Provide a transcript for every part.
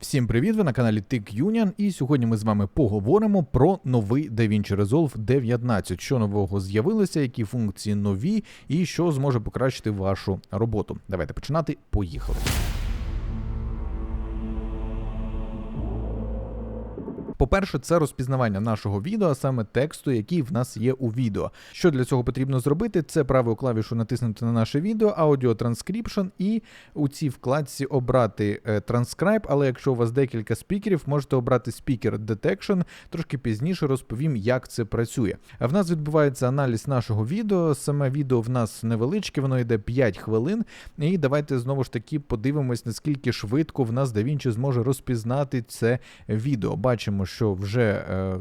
Всім привіт! Ви на каналі Тик Юніан, і сьогодні ми з вами поговоримо про новий DaVinci Resolve 19, що нового з'явилося, які функції нові, і що зможе покращити вашу роботу. Давайте починати. Поїхали. По-перше, це розпізнавання нашого відео, а саме тексту, який в нас є у відео. Що для цього потрібно зробити? Це правою клавішу натиснути на наше відео, Audio Transcription, і у цій вкладці обрати е, Transcribe, але якщо у вас декілька спікерів, можете обрати Speaker Detection. Трошки пізніше розповім, як це працює. В нас відбувається аналіз нашого відео. Саме відео в нас невеличке, воно йде 5 хвилин. І давайте знову ж таки подивимось, наскільки швидко в нас DaVinci зможе розпізнати це відео. Бачимо, що вже е,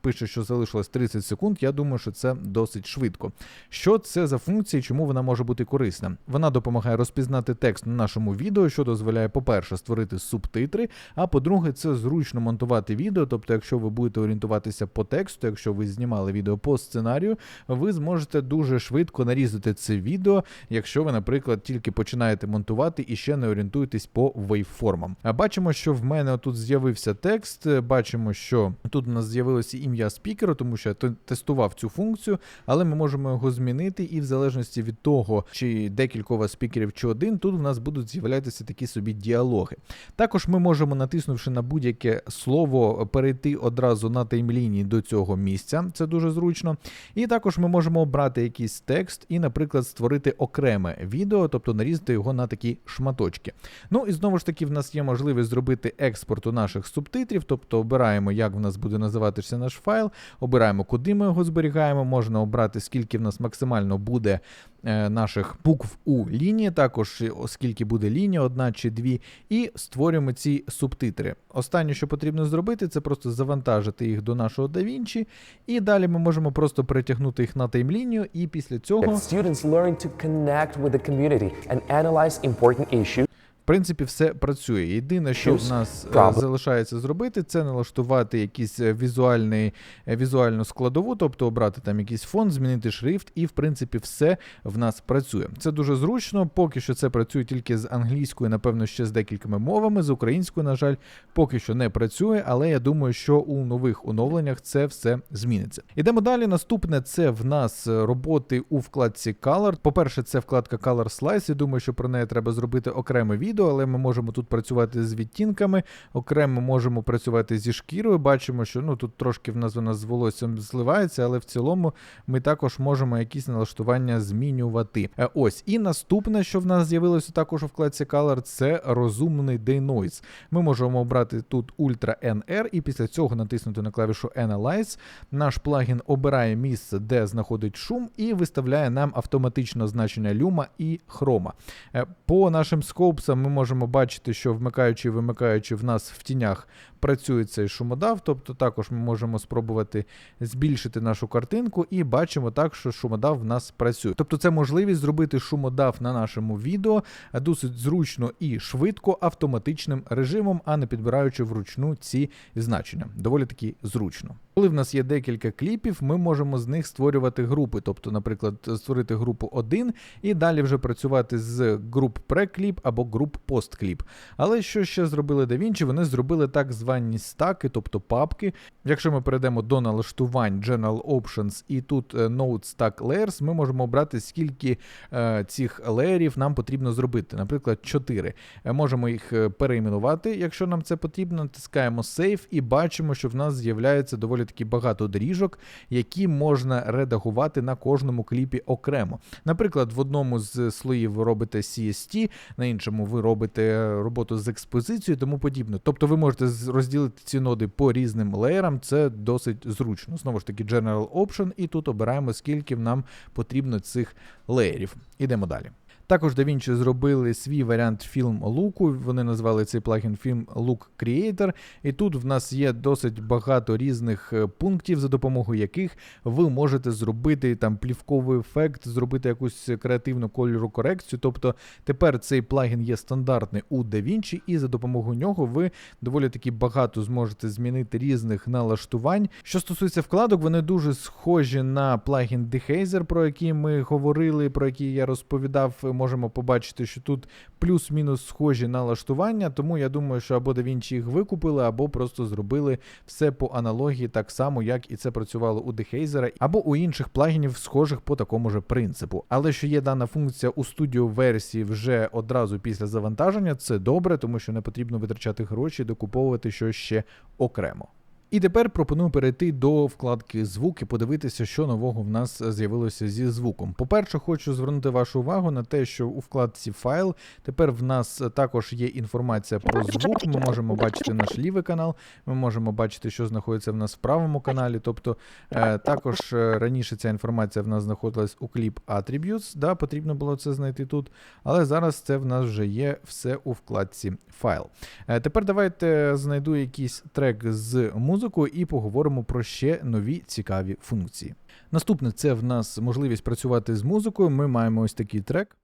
пише, що залишилось 30 секунд. Я думаю, що це досить швидко. Що це за функція і чому вона може бути корисна? Вона допомагає розпізнати текст на нашому відео, що дозволяє, по-перше, створити субтитри. А по-друге, це зручно монтувати відео. Тобто, якщо ви будете орієнтуватися по тексту, якщо ви знімали відео по сценарію, ви зможете дуже швидко нарізати це відео, якщо ви, наприклад, тільки починаєте монтувати і ще не орієнтуєтесь по вейвформам. А бачимо, що в мене тут з'явився текст. Бачимо, що тут у нас з'явилося ім'я спікера, тому що я тестував цю функцію, але ми можемо його змінити, і в залежності від того, чи декілька вас спікерів, чи один, тут в нас будуть з'являтися такі собі діалоги. Також ми можемо, натиснувши на будь-яке слово, перейти одразу на таймлінії до цього місця. Це дуже зручно. І також ми можемо обрати якийсь текст і, наприклад, створити окреме відео, тобто нарізати його на такі шматочки. Ну і знову ж таки, в нас є можливість зробити експорту наших субтитрів, тобто обираємо, як в нас буде називатися наш файл, обираємо, куди ми його зберігаємо. Можна обрати, скільки в нас максимально буде е, наших букв у лінії, також е, оскільки буде лінія, одна чи дві, і створюємо ці субтитри. Останнє, що потрібно зробити, це просто завантажити їх до нашого DaVinci, і далі ми можемо просто перетягнути їх на таймлінію, і після цього. students learn to connect with the community and analyze important issues. Принципі, все працює. Єдине, що в нас е, правда. залишається зробити, це налаштувати якийсь е, візуальний, е, візуальну складову, тобто обрати там якийсь фон, змінити шрифт, і в принципі все в нас працює. Це дуже зручно. Поки що це працює тільки з англійською, напевно, ще з декількома мовами. З українською, на жаль, поки що не працює, але я думаю, що у нових оновленнях це все зміниться. Ідемо далі. Наступне це в нас е, роботи у вкладці Color. По-перше, це вкладка Color Slice. Я думаю, що про неї треба зробити окреме відео, але ми можемо тут працювати з відтінками, окремо можемо працювати зі шкірою. Бачимо, що ну тут трошки в нас вона з волоссям зливається, але в цілому ми також можемо якісь налаштування змінювати. Е, Ось і наступне, що в нас з'явилося також у вкладці Color, це розумний Denoise. Ми можемо обрати тут Ultra NR і після цього натиснути на клавішу Analyze. Наш плагін обирає місце, де знаходить шум, і виставляє нам автоматично значення люма і хрома. Е, По нашим скопсам ми можемо бачити, що вмикаючи і вимикаючи в нас в тінях працює цей шумодав, тобто також ми можемо спробувати збільшити нашу картинку і бачимо так, що шумодав в нас працює. Тобто це можливість зробити шумодав на нашому відео досить зручно і швидко автоматичним режимом, а не підбираючи вручну ці значення. Доволі таки зручно. Коли в нас є декілька кліпів, ми можемо з них створювати групи. Тобто, наприклад, створити групу 1 і далі вже працювати з груп прекліп або груп посткліп. Але що ще зробили DaVinci? Вони зробили так звані стаки, тобто папки. Якщо ми перейдемо до налаштувань General Options і тут е, Node Stack Layers, ми можемо обрати, скільки е, цих леєрів нам потрібно зробити. Наприклад, 4. Е, Можемо їх е, перейменувати, якщо нам це потрібно. Натискаємо Save і бачимо, що в нас з'являється доволі таки багато доріжок, які можна редагувати на кожному кліпі окремо. Наприклад, в одному з слоїв ви робите CST, на іншому ви робите роботу з експозицією тому подібне. Тобто ви можете розділити ці ноди по різним леєрам, це досить зручно. Знову ж таки, General Option, і тут обираємо, скільки нам потрібно цих леєрів. Ідемо далі. Також DaVinci зробили свій варіант фільм луку. Вони назвали цей плагін Film Look Creator. І тут в нас є досить багато різних е, пунктів, за допомогою яких ви можете зробити там плівковий ефект, зробити якусь креативну кольору корекцію. Тобто тепер цей плагін є стандартний у DaVinci, і за допомогою нього ви доволі таки багато зможете змінити різних налаштувань. Що стосується вкладок, вони дуже схожі на плагін Dehazer, про який ми говорили, про який я розповідав можемо побачити, що тут плюс-мінус схожі налаштування, тому я думаю, що або DaVinci їх викупили, або просто зробили все по аналогії так само, як і це працювало у Dehazer, або у інших плагінів, схожих по такому же принципу. Але що є дана функція у студіо версії вже одразу після завантаження, це добре, тому що не потрібно витрачати гроші, докуповувати щось ще окремо. І тепер пропоную перейти до вкладки звук і подивитися, що нового в нас з'явилося зі звуком. По-перше, хочу звернути вашу увагу на те, що у вкладці файл тепер в нас також є інформація про звук. Ми можемо бачити наш лівий канал, ми можемо бачити, що знаходиться в нас в правому каналі. Тобто е, також е, раніше ця інформація в нас знаходилась у Clip Attributes, да, потрібно було це знайти тут. Але зараз це в нас вже є все у вкладці файл. Е, Тепер давайте знайду якийсь трек з музикою і поговоримо про ще нові цікаві функції. Наступне це в нас можливість працювати з музикою. Ми маємо ось такий трек.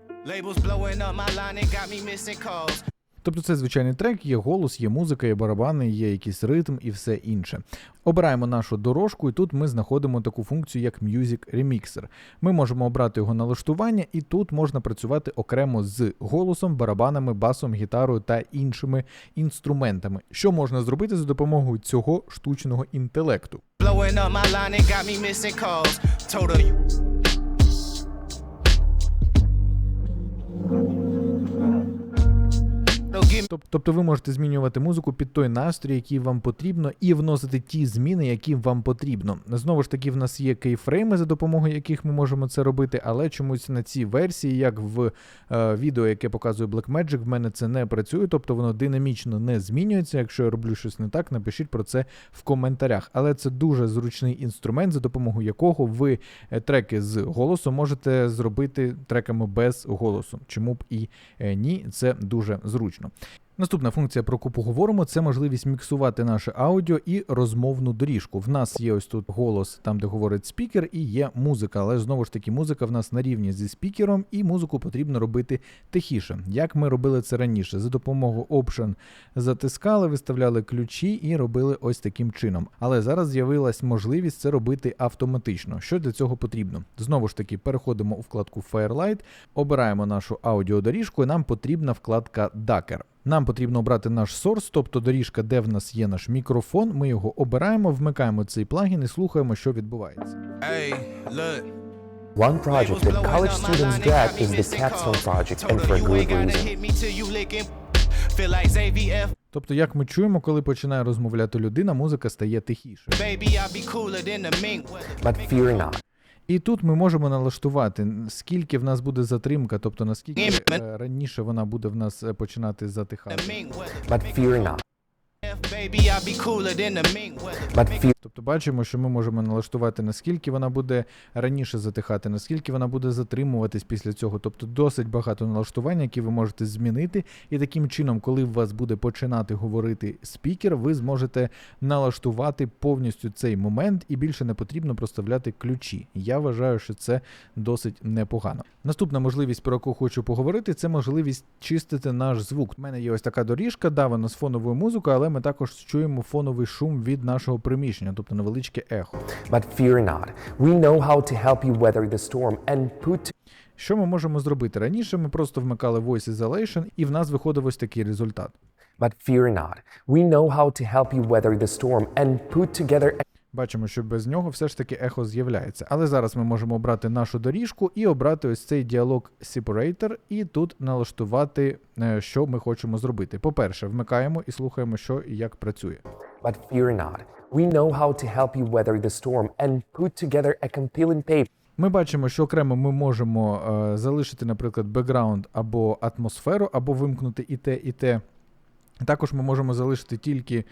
Тобто це звичайний трек, є голос, є музика, є барабани, є якийсь ритм і все інше. Обираємо нашу дорожку, і тут ми знаходимо таку функцію, як Music Remixer. Ми можемо обрати його налаштування, і тут можна працювати окремо з голосом, барабанами, басом, гітарою та іншими інструментами. Що можна зробити за допомогою цього штучного інтелекту? Blowing up Тобто ви можете змінювати музику під той настрій, який вам потрібно, і вносити ті зміни, які вам потрібно. Знову ж таки, в нас є кейфрейми, за допомогою яких ми можемо це робити, але чомусь на цій версії, як в е, відео, яке показує Blackmagic, в мене це не працює, тобто воно динамічно не змінюється. Якщо я роблю щось не так, напишіть про це в коментарях. Але це дуже зручний інструмент, за допомогою якого ви е, треки з голосу можете зробити треками без голосу. Чому б і е, ні, це дуже зручно. ¿no? Наступна функція, про яку поговоримо, це можливість міксувати наше аудіо і розмовну доріжку. В нас є ось тут голос, там де говорить спікер, і є музика. Але знову ж таки, музика в нас на рівні зі спікером, і музику потрібно робити тихіше. Як ми робили це раніше? За допомогою Option затискали, виставляли ключі і робили ось таким чином. Але зараз з'явилась можливість це робити автоматично. Що для цього потрібно? Знову ж таки, переходимо у вкладку Firelight, обираємо нашу аудіодоріжку, і нам потрібна вкладка Dacker. Нам потрібно обрати наш source, тобто доріжка, де в нас є наш мікрофон. Ми його обираємо, вмикаємо цей плагін і слухаємо, що відбувається. Hey, look. One project that college students get is the Capstone project, and for good reason. Тобто, як ми чуємо, коли починає розмовляти людина, музика стає тихіше. But fear not. І тут ми можемо налаштувати, скільки в нас буде затримка, тобто наскільки е, раніше вона буде в нас е, починати затихати. But fear not. Тобто бачимо, що ми можемо налаштувати, наскільки вона буде раніше затихати, наскільки вона буде затримуватись після цього. Тобто досить багато налаштувань, які ви можете змінити. І таким чином, коли в вас буде починати говорити спікер, ви зможете налаштувати повністю цей момент і більше не потрібно проставляти ключі. Я вважаю, що це досить непогано. Наступна можливість, про яку хочу поговорити, це можливість чистити наш звук. У мене є ось така доріжка, да, вона з фоновою музикою, але ми також чуємо фоновий шум від нашого приміщення, тобто невеличке ехо. but fear not. We know how to help you weather the storm and put Що ми можемо зробити? Раніше ми просто вмикали Voice Isolation, і в нас виходив ось такий результат. but fear not. We know how to help you weather the storm and put together Бачимо, що без нього все ж таки ехо з'являється. Але зараз ми можемо обрати нашу доріжку і обрати ось цей діалог Separator, і тут налаштувати, е, що ми хочемо зробити. По-перше, вмикаємо і слухаємо, що і як працює. But fear not. We know how to help you weather the storm and put together a compelling page. Ми бачимо, що окремо ми можемо е, залишити, наприклад, бекграунд або атмосферу, або вимкнути і те, і те. Також ми можемо залишити тільки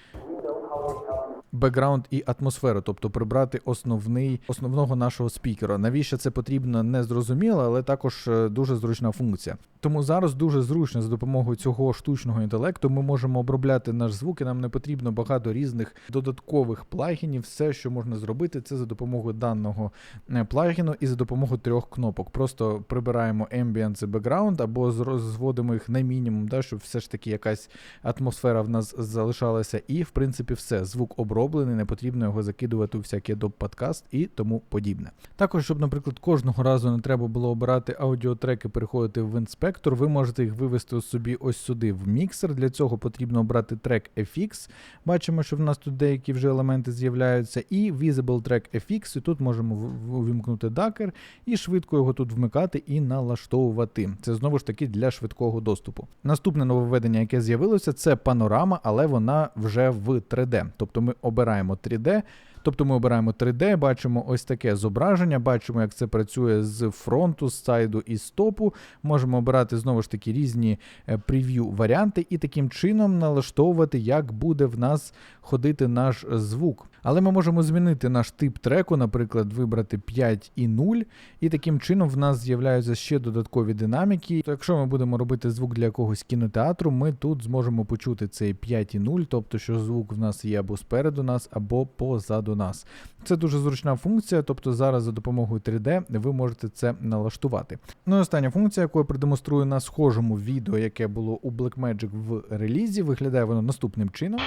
бекграунд і атмосферу, тобто прибрати основний, основного нашого спікера. Навіщо це потрібно, не зрозуміло, але також е, дуже зручна функція. Тому зараз дуже зручно за допомогою цього штучного інтелекту ми можемо обробляти наш звук, і нам не потрібно багато різних додаткових плагінів. Все, що можна зробити, це за допомогою даного е, плагіну і за допомогою трьох кнопок. Просто прибираємо Ambient і Background або зводимо їх на мінімум, да, щоб все ж таки якась атмосфера в нас залишалася. І, в принципі, все. Звук оброблений, не потрібно його закидувати у всякий Adobe подкаст і тому подібне. Також, щоб, наприклад, кожного разу не треба було обирати аудіотреки, переходити в інспектор, ви можете їх вивести собі ось сюди в міксер. Для цього потрібно обрати трек FX. Бачимо, що в нас тут деякі вже елементи з'являються, і Visible Track FX, і тут можемо увімкнути дакер і швидко його тут вмикати і налаштовувати. Це знову ж таки для швидкого доступу. Наступне нововведення, яке з'явилося, це панорама, але вона вже в 3D. Тобто ми обираємо 3D. Тобто ми обираємо 3D, бачимо ось таке зображення, бачимо, як це працює з фронту, з сайду і з топу. Можемо обирати знову ж таки різні е, прев'ю варіанти і таким чином налаштовувати, як буде в нас ходити наш е, звук. Але ми можемо змінити наш тип треку, наприклад, вибрати 5 і 0, і таким чином в нас з'являються ще додаткові динаміки. То якщо ми будемо робити звук для якогось кінотеатру, ми тут зможемо почути цей 5 і 0, тобто що звук в нас є або спереду нас, або позаду нас. Це дуже зручна функція, тобто зараз за допомогою 3D ви можете це налаштувати. Ну і остання функція, яку я продемонструю на схожому відео, яке було у Blackmagic в релізі, виглядає воно наступним чином.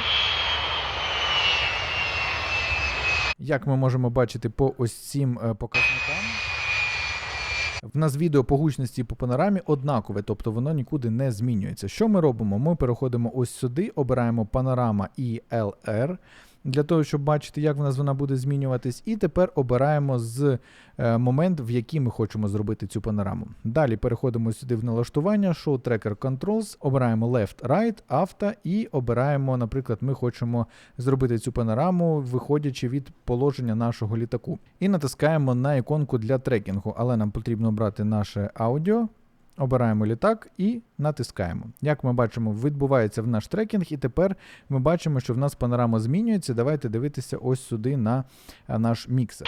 Як ми можемо бачити по ось цим е, показникам. В нас відео по гучності і по панорамі однакове, тобто воно нікуди не змінюється. Що ми робимо? Ми переходимо ось сюди, обираємо панорама і LR. Для того, щоб бачити, як в нас вона буде змінюватись, і тепер обираємо з е, момент, в який ми хочемо зробити цю панораму. Далі переходимо сюди в налаштування, Show Tracker Controls, обираємо Left, Right, Auto і обираємо, наприклад, ми хочемо зробити цю панораму, виходячи від положення нашого літаку. І натискаємо на іконку для трекінгу, але нам потрібно обрати наше аудіо. Обираємо літак і натискаємо. Як ми бачимо, відбувається в наш трекінг, і тепер ми бачимо, що в нас панорама змінюється. Давайте дивитися ось сюди на наш міксер.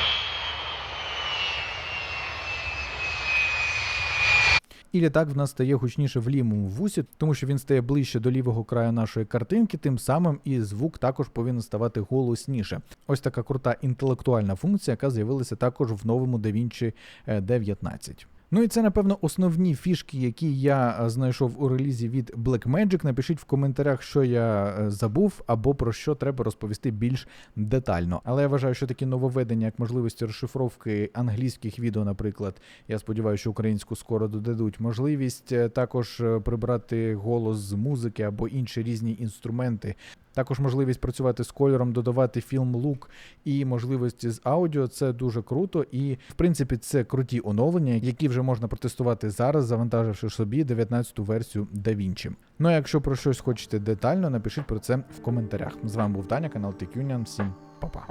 І літак в нас стає гучніше в лівому вусі, тому що він стає ближче до лівого краю нашої картинки, тим самим і звук також повинен ставати голосніше. Ось така крута інтелектуальна функція, яка з'явилася також в новому DaVinci е, 19. Ну і це, напевно, основні фішки, які я е, знайшов у релізі від Blackmagic. Напишіть в коментарях, що я е, забув, або про що треба розповісти більш детально. Але я вважаю, що такі нововведення, як можливості розшифровки англійських відео, наприклад, я сподіваюся, що українську скоро додадуть можливість е, також прибрати голос з музики або інші різні інструменти. Також можливість працювати з кольором, додавати фільм лук і можливості з аудіо. Це дуже круто. І в принципі це круті оновлення, які вже можна протестувати зараз, завантаживши собі 19-ту версію DaVinci. Ну а якщо про щось хочете детально, напишіть про це в коментарях. З вами був Таня, канал TechUnion. Всім па-па.